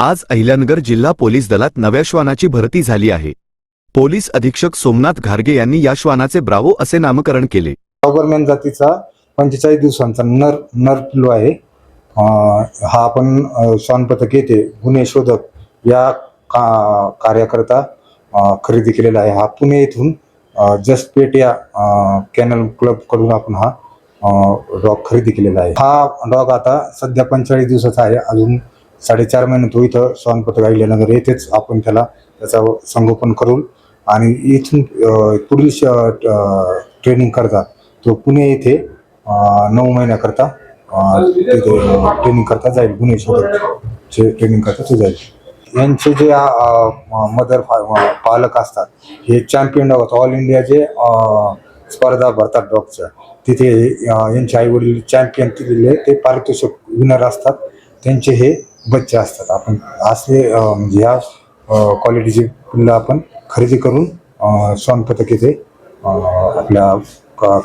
आज अहिल्यानगर जिल्हा पोलीस दलात नव्या श्वानाची भरती झाली आहे. पोलीस अधीक्षक सोमनाथ घारगे यांनी या श्वानाचे ब्रावो असे नामकरण केले. डॉबरमॅन जातीचा पंचेचाळीस दिवसांचा नर नर पिल्लू आहे. हा आपण श्वान पथक येथे गुन्हे शोधक या का कार्याकरता खरेदी केलेला आहे. हा पुणे येथून जस्ट जसपेट या कॅनल क्लबकडून आपण हा डॉग खरेदी केलेला आहे. हा डॉग आता सध्या पंचेचाळीस दिवसाचा आहे. अजून साडेचार महिने तो इथं श्वान गाईल्यानंतर येथेच आपण त्याला त्याचा संगोपन करून आणि इथून पुढील ट्रेनिंग करता तो पुणे येथे नऊ महिन्याकरता तिथे ट्रेनिंग करता जाईल. गुन्हे शोधकचे ट्रेनिंग करता ते जाईल. यांचे जे मदर पालक असतात हे चॅम्पियन डॉग ऑल इंडिया जे स्पर्धा भरतात डॉगच्या तिथे यांचे आई वडील चॅम्पियन तिथले ते पारितोषिक विनर असतात. त्यांचे हे बच्चे असतात आपण असले म्हणजे ह्या क्वालिटीचे पिल्लं आपण खरेदी करून अं, आपल्या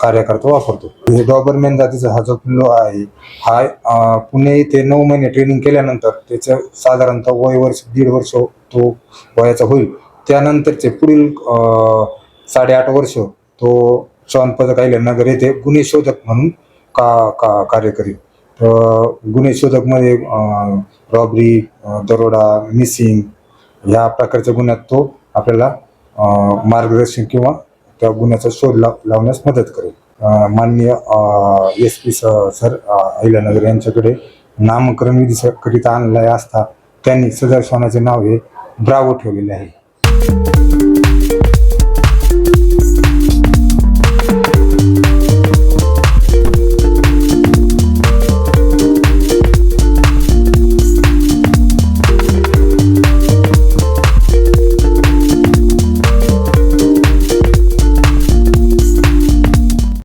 कार्यकर्ता वापरतो. हे डॉबरमॅन जातीचा हा जो पिल्लो आहे हा पुणे इथे नऊ महिने ट्रेनिंग केल्यानंतर त्याचं साधारणतः वय वर्ष दीड वर्ष तो वयाचा होईल. त्यानंतरचे पुढील साडेआठ वर्ष तो श्वान पथक नगर येथे गुन्हे शोधक म्हणून का का कार्य करील. गुन्हे शोधकमध्ये रॉबरी दरोडा मिसिंग या प्रकारच्या गुन्ह्यात तो आपल्याला मार्गदर्शन किंवा त्या गुन्ह्याचा शोध लाव लावण्यास मदत करेल. माननीय एस पी सर अहिल्यानगर यांच्याकडे नामकरण विधीकरिता आणलाय असता त्यांनी सदर नाव हे ब्रावो ठेवलेले आहे.